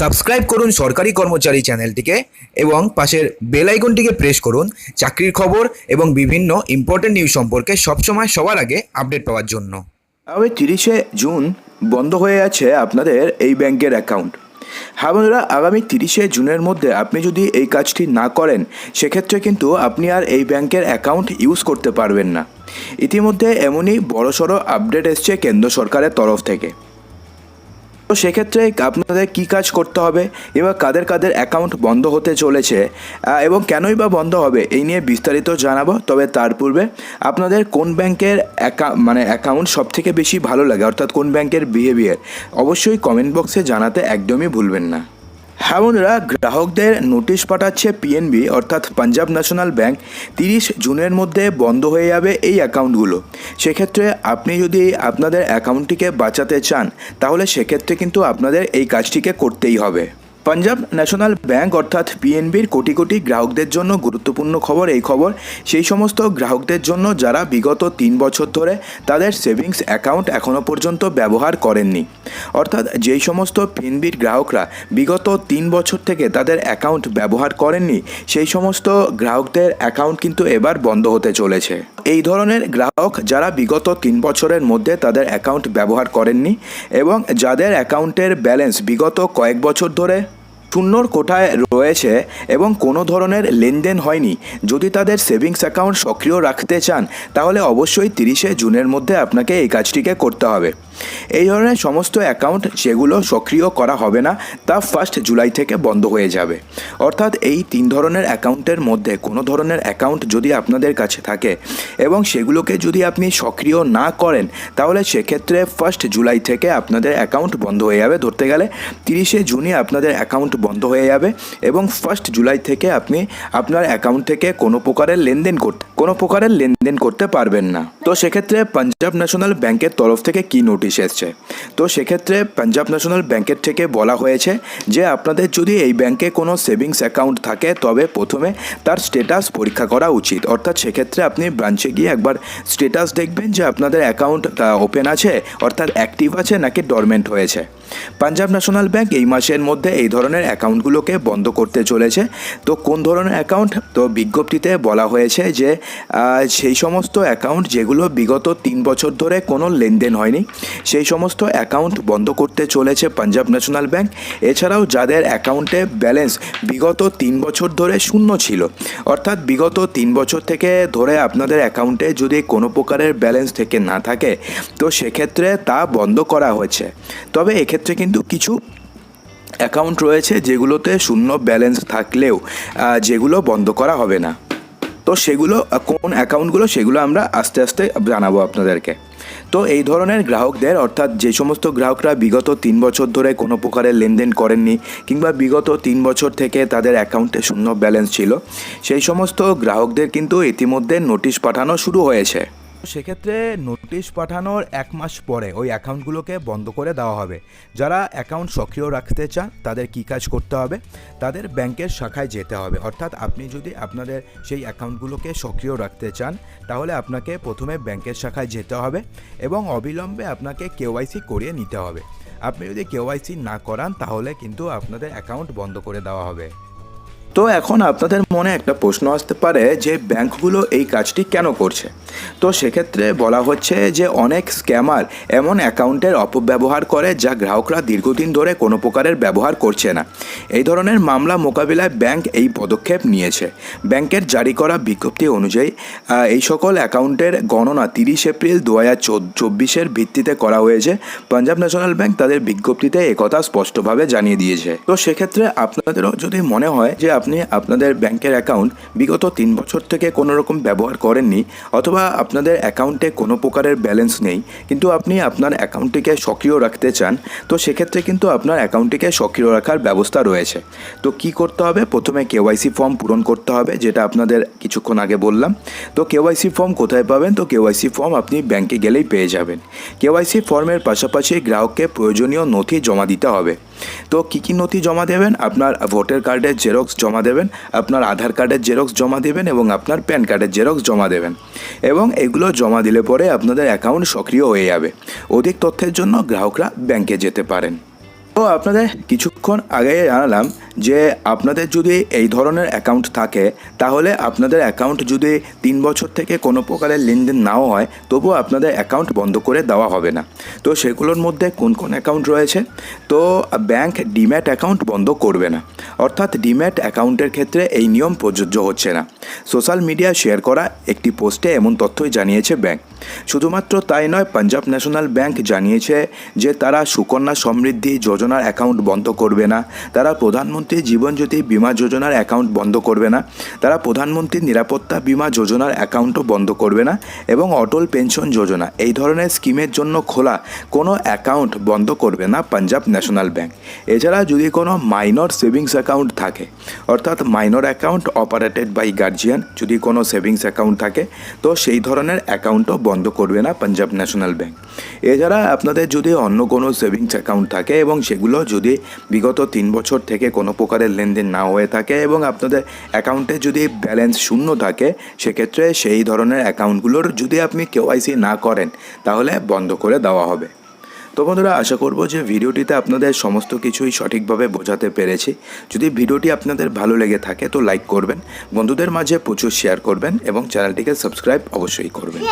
Subscribe করুন সরকারি কর্মচারী চ্যানেলটিকে এবং পাশের বেল আইকনটিকে প্রেস করুন চাকরির খবর এবং বিভিন্ন ইম্পর্টেন্ট নিউজ সম্পর্কে সবসময় সবার আগে আপডেট পাওয়ার জন্য। আগামী তিরিশে জুন বন্ধ হয়ে আছে আপনাদের এই ব্যাংকের অ্যাকাউন্ট হ্যাঁ বন্ধুরা, আগামী তিরিশে জুনের মধ্যে আপনি যদি এই কাজটি না করেন, সেক্ষেত্রে কিন্তু আপনি আর এই ব্যাংকের অ্যাকাউন্ট ইউজ করতে পারবেন না। ইতিমধ্যে এমনই বড়সড় আপডেট এসছে কেন্দ্র সরকারের তরফ থেকে। তো সেক্ষেত্রে আপনাদের কি কাজ করতে হবে? এবার কাদের কাদের অ্যাকাউন্ট বন্ধ হতে চলেছে? এবং কেনই বা বন্ধ হবে? এই নিয়ে বিস্তারিত জানাব, তবে তার পূর্বে আপনাদের কোন ব্যাংকের মানে অ্যাকাউন্ট সব থেকে বেশি ভালো লাগে? অর্থাৎ কোন ব্যাংকের বিহেভিয়ার অবশ্যই কমেন্ট বক্সে জানাতে একদমই ভুলবেন না। হ্যাঁ বন্ধুরা গ্রাহকদের নোটিশ পাঠাচ্ছে পিএনবি অর্থাৎ পাঞ্জাব ন্যাশনাল ব্যাংক। তিরিশ জুনের মধ্যে বন্ধ হয়ে যাবে এই অ্যাকাউন্টগুলো। সেক্ষেত্রে আপনি যদি আপনাদের অ্যাকাউন্টটিকে বাঁচাতে চান, তাহলে সেক্ষেত্রে কিন্তু আপনাদের এই কাজটিকে করতেই হবে। পাঞ্জাব ন্যাশনাল ব্যাংক অর্থাৎ পিএনবির কোটি কোটি গ্রাহকদের জন্য গুরুত্বপূর্ণ খবর, এই খবর সেই সমস্ত গ্রাহকদের জন্য যারা বিগত তিন বছর ধরে তাদের সেভিংস অ্যাকাউন্ট এখনও পর্যন্ত ব্যবহার করেননি। অর্থাৎ যেই সমস্ত পিএনবির গ্রাহকরা বিগত তিন বছর থেকে তাদের অ্যাকাউন্ট ব্যবহার করেননি, সেই সমস্ত গ্রাহকদের অ্যাকাউন্ট কিন্তু এবার বন্ধ হতে চলেছে। এই ধরনের গ্রাহক যারা বিগত তিন বছরের মধ্যে তাদের অ্যাকাউন্ট ব্যবহার করেননি এবং যাদের অ্যাকাউন্টের ব্যালেন্স বিগত কয়েক বছর ধরে শূন্যর কোঠায় রয়েছে এবং কোনো ধরনের লেনদেন হয়নি। যদি তাদের সেভিংস অ্যাকাউন্ট সক্রিয় রাখতে চান, তাহলে অবশ্যই তিরিশে জুনের মধ্যে আপনাকে এই কাজটিকে করতে হবে। এই ধরনের সমস্ত অ্যাকাউন্ট যেগুলো সক্রিয় করা হবে না, তা ফার্স্ট জুলাই থেকে বন্ধ হয়ে যাবে। অর্থাৎ এই তিন ধরনের অ্যাকাউন্টের মধ্যে কোনো ধরনের অ্যাকাউন্ট যদি আপনাদের কাছে থাকে এবং সেগুলোকে যদি আপনি সক্রিয় না করেন, তাহলে সেক্ষেত্রে ফার্স্ট জুলাই থেকে আপনাদের অ্যাকাউন্ট বন্ধ হয়ে যাবে। ধরতে গেলে তিরিশে জুনে আপনাদের অ্যাকাউন্ট বন্ধ হয়ে যাবে এবং ফার্স্ট জুলাই থেকে আপনি আপনার অ্যাকাউন্ট থেকে কোনো প্রকারের লেনদেন করতে, কোনো প্রকারের লেনদেন করতে পারবেন না। তো সেক্ষেত্রে পাঞ্জাব ন্যাশনাল ব্যাংকের তরফ থেকে কি নোটিশ এসছে? তো সেক্ষেত্রে পাঞ্জাব ন্যাশনাল ব্যাংকের থেকে বলা হয়েছে যে, আপনাদের যদি এই ব্যাংকে কোনো সেভিংস অ্যাকাউন্ট থাকে, তবে প্রথমে তার স্টেটাস পরীক্ষা করা উচিত। অর্থাৎ সেক্ষেত্রে আপনি ব্রাঞ্চে গিয়ে একবার স্টেটাস দেখবেন যে, আপনাদের অ্যাকাউন্ট ওপেন আছে, অর্থাৎ অ্যাক্টিভ আছে নাকি ডরমেন্ট হয়েছে। পাঞ্জাব ন্যাশনাল ব্যাংক এই মাসের মধ্যে এই ধরনের অ্যাকাউন্টগুলোকে বন্ধ করতে চলেছে। তো কোন ধরনের অ্যাকাউন্ট? তো বিজ্ঞপ্তিতে বলা হয়েছে যে সেই সমস্ত অ্যাকাউন্ট যেগুলো বিগত তিন বছর ধরে কোনো লেনদেন হয়নি, সেই সমস্ত অ্যাকাউন্ট বন্ধ করতে চলেছে পাঞ্জাব ন্যাশনাল ব্যাংক। এছাড়াও যাদের অ্যাকাউন্টে ব্যালেন্স বিগত তিন বছর ধরে শূন্য ছিল, অর্থাৎ বিগত তিন বছর থেকে ধরে আপনাদের অ্যাকাউন্টে যদি কোনো প্রকারের ব্যালেন্স থেকে না থাকে, তো সেক্ষেত্রে তা বন্ধ করা হয়েছে। তবে এক্ষেত্রে কিন্তু কিছু অ্যাকাউন্ট রয়েছে যেগুলোতে শূন্য ব্যালেন্স থাকলেও যেগুলো বন্ধ করা হবে না। তো সেগুলো, কোন অ্যাকাউন্টগুলো সেগুলো আমরা আস্তে আস্তে জানাব আপনাদেরকে। তো এই ধরনের গ্রাহকদের, অর্থাৎ যে সমস্ত গ্রাহকরা বিগত তিন বছর ধরে কোনো প্রকারের লেনদেন করেননি, কিংবা বিগত তিন বছর থেকে তাদের অ্যাকাউন্টে শূন্য ব্যালেন্স ছিল, সেই সমস্ত গ্রাহকদের কিন্তু ইতিমধ্যে নোটিশ পাঠানো শুরু হয়েছে। সেক্ষেত্রে নোটিশ পাঠানোর এক মাস পরে ওই অ্যাকাউন্টগুলোকে বন্ধ করে দেওয়া হবে। যারা অ্যাকাউন্ট সক্রিয় রাখতে চান, তাদের কী কাজ করতে হবে? তাদের ব্যাংকের শাখায় যেতে হবে। অর্থাৎ আপনি যদি আপনাদের সেই অ্যাকাউন্টগুলোকে সক্রিয় রাখতে চান, তাহলে আপনাকে প্রথমে ব্যাংকের শাখায় যেতে হবে এবং অবিলম্বে আপনাকে কেওয়াইসি করিয়ে নিতে হবে। আপনি যদি কেওয়াইসি না করান, তাহলে কিন্তু আপনাদের অ্যাকাউন্ট বন্ধ করে দেওয়া হবে। তো এখন আপনাদের মনে একটা প্রশ্ন আসতে পারে যে ব্যাংকগুলো এই কাজটি কেন করছে? তো সেক্ষেত্রে বলা হচ্ছে যে অনেক স্ক্যামার এমন অ্যাকাউন্টের অপব্যবহার করে যা গ্রাহকরা দীর্ঘদিন ধরে কোনো প্রকারের ব্যবহার করছে না। এই ধরনের মামলা মোকাবিলায় ব্যাংক এই পদক্ষেপ নিয়েছে। ব্যাংকের জারি করা বিজ্ঞপ্তি অনুযায়ী এই সকল অ্যাকাউন্টের গণনা তিরিশ এপ্রিল দু হাজার চব্বিশের ভিত্তিতে করা হয়েছে। পাঞ্জাব ন্যাশনাল ব্যাংক তাদের বিজ্ঞপ্তিতে একথা স্পষ্টভাবে জানিয়ে দিয়েছে। তো সেক্ষেত্রে আপনাদেরও যদি মনে হয় যে আপনি আপনাদের ব্যাংকের অ্যাকাউন্ট বিগত তিন বছর থেকে কোনো রকম ব্যবহার করেননি অথবা আপনাদের অ্যাকাউন্টে কোনো প্রকারের ব্যালেন্স নেই, কিন্তু আপনি আপনার অ্যাকাউন্টটিকে সক্রিয় রাখতে চান, তো সেক্ষেত্রে কিন্তু আপনার অ্যাকাউন্টটিকে সক্রিয় রাখার ব্যবস্থা রয়েছে। তো কি করতে হবে? প্রথমে কেওয়াইসি ফর্ম পূরণ করতে হবে, যেটা আপনাদের কিছুক্ষণ আগে বললাম। তো কেওয়াইসি ফর্ম কোথায় পাবেন? তো কেওয়াইসি ফর্ম আপনি ব্যাংকে গেলেই পেয়ে যাবেন। কেওয়াইসি ফর্মের পাশাপাশি গ্রাহককে প্রয়োজনীয় নথি জমা দিতে হবে। তো কী কী নথি জমা দেবেন? আপনার ভোটার কার্ডের জেরক্স জমা দেবেন, আপনার আধার কার্ডের জেরক্স জমা দেবেন এবং আপনার প্যান কার্ডের জেরক্স জমা দেবেন। এবং এগুলো জমা দিলে পরে আপনাদের অ্যাকাউন্ট সক্রিয় হয়ে যাবে। অধিক তথ্যের জন্য গ্রাহকরা ব্যাংকে যেতে পারেন। তো আপনাদের কিছুক্ষণ আগে জানালাম যে আপনাদের যদি এই ধরনের অ্যাকাউন্ট থাকে, তাহলে আপনাদের অ্যাকাউন্ট যদি তিন বছর থেকে কোনো প্রকারের লেনদেন নাও হয়, তবুও আপনাদের অ্যাকাউন্ট বন্ধ করে দেওয়া হবে না। তো সেগুলোর মধ্যে কোন কোন অ্যাকাউন্ট রয়েছে? তো ব্যাংক ডিম্যাট অ্যাকাউন্ট বন্ধ করবে না। অর্থাৎ ডিম্যাট অ্যাকাউন্টের ক্ষেত্রে এই নিয়ম প্রযোজ্য হচ্ছে না। সোশ্যাল মিডিয়া শেয়ার করা একটি পোস্টে এমন তথ্যই জানিয়েছে ব্যাংক শুধুমাত্র তাই নয় পাঞ্জাব ন্যাশনাল ব্যাংক জানিয়েছে যে তারা সুকন্যা সমৃদ্ধি যোজনার অ্যাকাউন্ট বন্ধ করবে না। তারা প্রধানমন্ত্রী জীবন জ্যোতি বিমা যোজনার অ্যাকাউন্ট বন্ধ করবে না। তারা প্রধানমন্ত্রী নিরাপত্তা বিমা যোজনার অ্যাকাউন্টও বন্ধ করবে না এবং অটল পেনশন যোজনা, এই ধরনের স্কিমের জন্য খোলা কোনো অ্যাকাউন্ট বন্ধ করবে না পাঞ্জাব ন্যাশনাল ব্যাংক। এছাড়া যদি কোনো মাইনর সেভিংস অ্যাকাউন্ট থাকে, অর্থাৎ minor account operated by guardian যদি কোনো সেভিংস অ্যাকাউন্ট থাকে, তো সেই ধরনের অ্যাকাউন্টও বন্ধ করবে না পাঞ্জাব ন্যাশনাল ব্যাংক। এছাড়া আপনাদের যদি অন্য কোনো সেভিংস অ্যাকাউন্ট থাকে এবং সেগুলো যদি বিগত তিন বছর থেকে কোনো প্রকারের লেনদেন না হয়ে থাকে এবং আপনাদের অ্যাকাউন্টে যদি ব্যালেন্স শূন্য থাকে, সেক্ষেত্রে সেই ধরনের অ্যাকাউন্টগুলোর যদি আপনি কেওয়াইসি না করেন, তাহলে বন্ধ করে দেওয়া হবে। তো বন্ধুরা, আশা করব যে ভিডিওটিতে আপনাদের সমস্ত কিছুই সঠিকভাবে বোঝাতে পেরেছি। যদি ভিডিওটি আপনাদের ভালো লেগে থাকে, তো লাইক করবেন, বন্ধুদের মাঝে প্রচুর শেয়ার করবেন এবং চ্যানেলটিকে সাবস্ক্রাইব অবশ্যই করবেন।